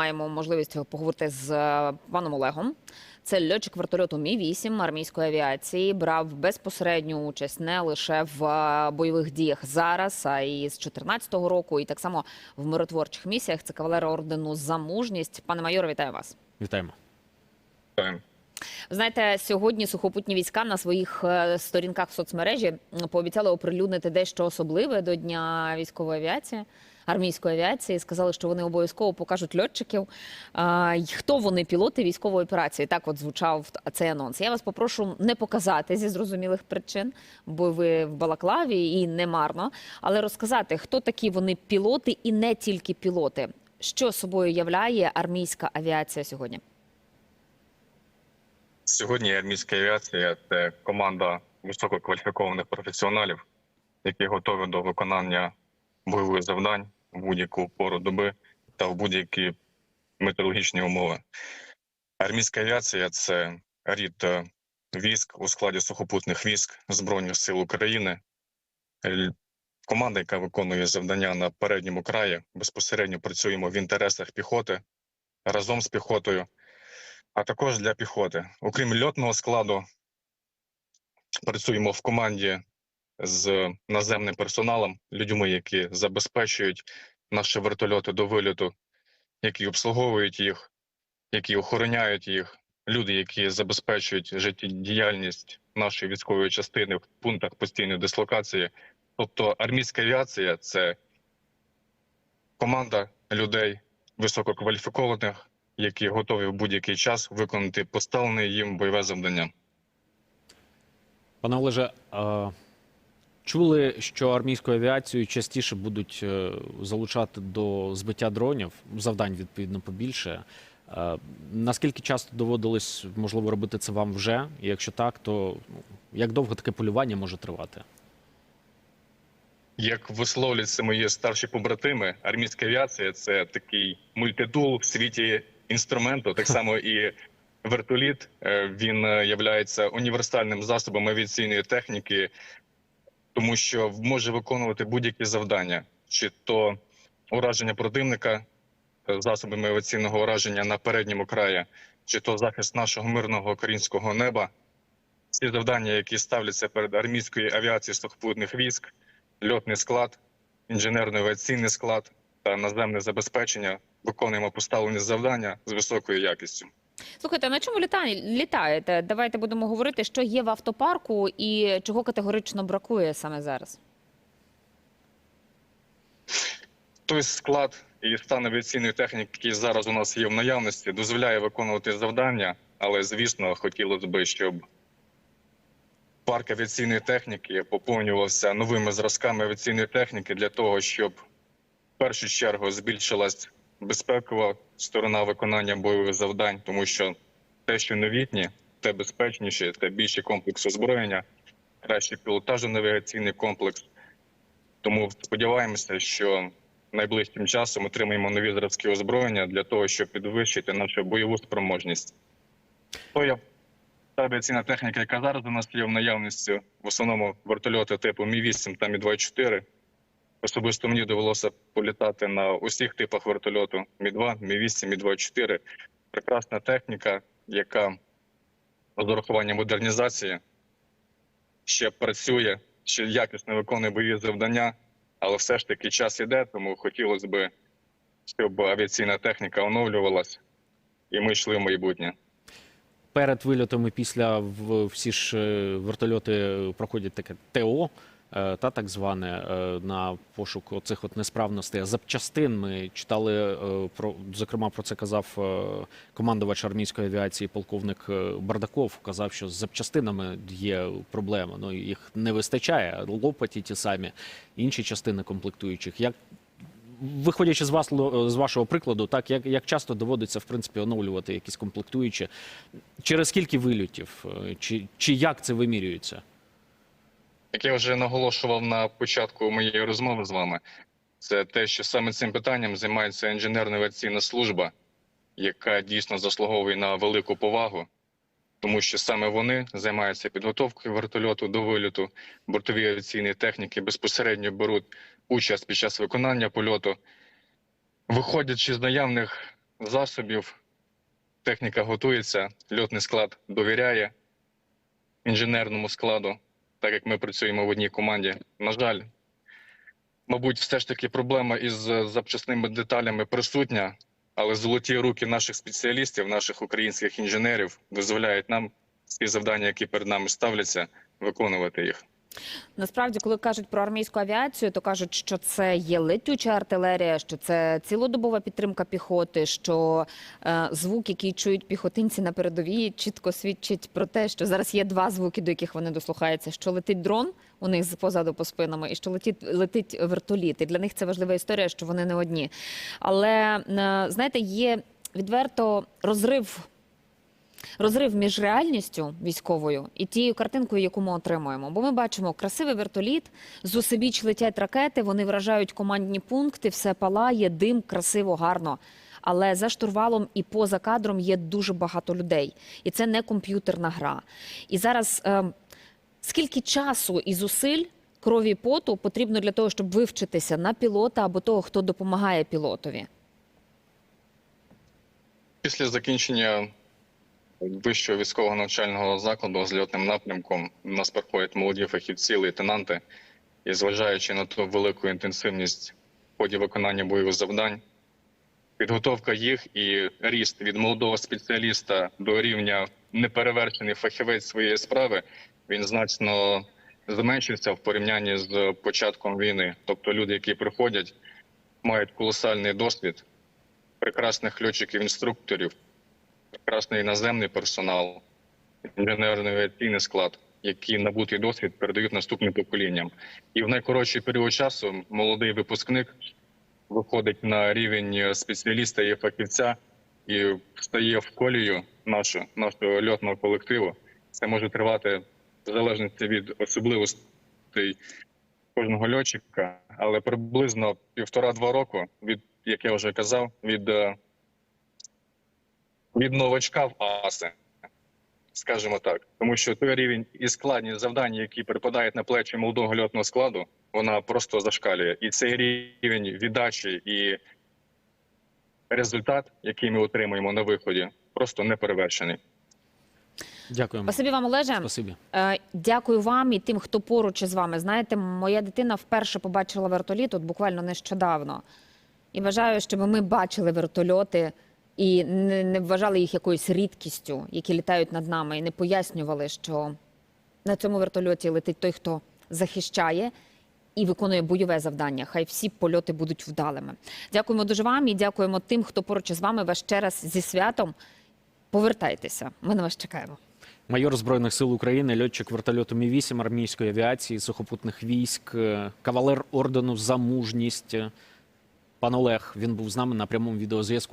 маємо можливість поговорити з е, паном Олегом. Це льотчик вертольоту Мі 8 армійської авіації. Брав безпосередню участь не лише в е, бойових діях зараз, а й з 2014 року, і так само в миротворчих місіях. Це кавалер ордену за мужність. Пане майоре, вітаю вас. Вітаємо. Ви Знаєте, сьогодні сухопутні війська на своїх е, сторінках в соцмережі пообіцяли оприлюднити дещо особливе до дня військової авіації. Армійської авіації сказали, що вони обов'язково покажуть льотчиків. Хто вони пілоти військової операції? Так, от звучав цей анонс. Я вас попрошу не показати зі зрозумілих причин, бо ви в Балаклаві і не марно, але розказати, хто такі вони пілоти і не тільки пілоти. Що собою являє армійська авіація сьогодні? Сьогодні армійська авіація це команда висококваліфікованих професіоналів, які готові до виконання бойових завдань в будь-яку пору доби та в будь-які метеорологічні умови. Армійська авіація це рід е, військ у складі сухопутних військ Збройних сил України. Команда, яка виконує завдання на передньому краї, безпосередньо працюємо в інтересах піхоти разом з піхотою а також для піхоти. Окрім льотного складу, працюємо в команді з наземним персоналом, людьми, які забезпечують наші вертольоти до вильоту, які обслуговують їх, які охороняють їх, люди, які забезпечують життєдіяльність нашої військової частини в пунктах постійної дислокації. Тобто армійська авіація це команда людей висококваліфікованих, які готові в будь-який час виконати поставлене їм бойове завдання. Пане Олеже, а, чули, що армійську авіацію частіше будуть е, залучати до збиття дронів, завдань відповідно побільше. Е, Наскільки часто доводилось можливо робити це вам вже? І якщо так, то ну, як довго таке полювання може тривати? Як висловлюються мої старші побратими, армійська авіація це такий мультитул в світі інструменту, так само і вертоліт. Е, Він є універсальним засобом авіаційної техніки, тому що може виконувати будь-які завдання, чи то ураження противника е, засобами авіаційного ураження на передньому краї, чи то захист нашого мирного українського неба. Ці завдання, які ставляться перед армійською авіацією сухопутних військ, льотний склад, інженерно-авіаційний склад та наземне забезпечення, виконуємо поставлені завдання з високою якістю. Слухайте, на чому літає, літаєте? Давайте будемо говорити, що є в автопарку і чого категорично бракує саме зараз. Той склад і стан авіаційної техніки, який зараз у нас є в наявності, дозволяє виконувати завдання, але звісно, хотілося б, щоб парк авіаційної техніки поповнювався новими зразками авіаційної техніки для того, щоб в першу чергу збільшилась безпекова сторона виконання бойових завдань, тому що те, що новітнє, те безпечніше, те більше комплекс озброєння, кращий пілотажно-навігаційний комплекс. Тому сподіваємося, що найближчим часом отримаємо нові зразки озброєння для того, щоб підвищити нашу бойову спроможність. То я та авіаційна техніка, яка зараз у нас є в наявності, в основному вертольоти типу Мі-8 та Мі-24. Особисто мені довелося політати на усіх типах вертольоту Мі-2, Мі-8, Мі-24. Прекрасна техніка, яка з урахуванням модернізації ще працює, ще якісно виконує бойові завдання, але все ж таки час іде, тому хотілося б, щоб авіаційна техніка оновлювалась і ми йшли в майбутнє. Перед вильотом і після всі ж е, вертольоти проходять таке ТО. Е, Та так зване е, на пошук оцих от несправностей. Запчастин ми читали е, про зокрема про це казав командувач армійської авіації, полковник Бардаков. Казав, що з запчастинами є проблема. Ну їх не вистачає. Лопаті ті самі інші частини комплектуючих. Як виходячи з вас з вашого прикладу, так як, як часто доводиться в принципі оновлювати якісь комплектуючі, через скільки вильотів, чи, чи як це вимірюється? Як я вже наголошував на початку моєї розмови з вами, це те, що саме цим питанням займається інженерно-авіаційна служба, яка дійсно заслуговує на велику повагу, тому що саме вони займаються підготовкою вертольоту до вильоту, бортові авіаційні техніки безпосередньо беруть участь під час виконання польоту, виходячи з наявних засобів, техніка готується, льотний склад довіряє інженерному складу, так як ми працюємо в одній команді. На жаль, мабуть, все ж таки проблема із запчасними деталями присутня, але золоті руки наших спеціалістів, наших українських інженерів дозволяють нам ці завдання, які перед нами ставляться, виконувати їх. Насправді, коли кажуть про армійську авіацію, то кажуть, що це є летюча артилерія, що це цілодобова підтримка піхоти, що е, звук, який чують піхотинці на передовій, чітко свідчить про те, що зараз є два звуки, до яких вони дослухаються: що летить дрон у них позаду по спинами, і що летить летить вертоліт. І для них це важлива історія, що вони не одні. Але е, знаєте, є відверто розрив. Розрив між реальністю військовою і тією картинкою, яку ми отримуємо. Бо ми бачимо красивий вертоліт, з усебіч летять ракети, вони вражають командні пункти, все палає, дим, красиво, гарно. Але за штурвалом і поза кадром є дуже багато людей, і це не комп'ютерна гра. І зараз е, скільки часу і зусиль, крові поту потрібно для того, щоб вивчитися на пілота або того, хто допомагає пілотові? Після закінчення вищого військового навчального закладу з льотним напрямком. У нас приходять молоді фахівці, лейтенанти, і зважаючи на ту велику інтенсивність в ході виконання бойових завдань, підготовка їх і ріст від молодого спеціаліста до рівня неперевершений фахівець своєї справи, він значно зменшився в порівнянні з початком війни. Тобто люди, які приходять, мають колосальний досвід, прекрасних льотчиків-інструкторів, прекрасний іноземний персонал, інженерний авіаційний склад, які набутий досвід передають наступним поколінням. І в найкоротший період часу молодий випускник виходить на рівень спеціаліста і фахівця і стає в колію нашу, нашого льотного колективу. Це може тривати в залежності від особливостей кожного льотчика, але приблизно півтора-два року від, як я вже казав, від е, від новачка в аси, скажімо так, тому що той рівень і складність завдань, які припадають на плечі молодого льотного складу, вона просто зашкалює. І цей рівень віддачі і результат, який ми отримуємо на виході, просто не перевершений. Дякуємо. Спасибі вам, Олеже. Спасибі. Е, Дякую вам і тим, хто поруч із вами. Знаєте, моя дитина вперше побачила вертоліт от буквально нещодавно. І вважаю, щоб ми бачили вертольоти і не, не вважали їх якоюсь рідкістю, які літають над нами, і не пояснювали, що на цьому вертольоті летить той, хто захищає і виконує бойове завдання. Хай всі польоти будуть вдалими. Дякуємо дуже вам і дякуємо тим, хто поруч із вами. Вас ще раз зі святом. Повертайтеся. Ми на вас чекаємо. Майор Збройних сил України, льотчик вертольоту Мі-8 армійської авіації, сухопутних військ, кавалер ордену за мужність. Пан Олег, він був з нами на прямому відеозв'язку.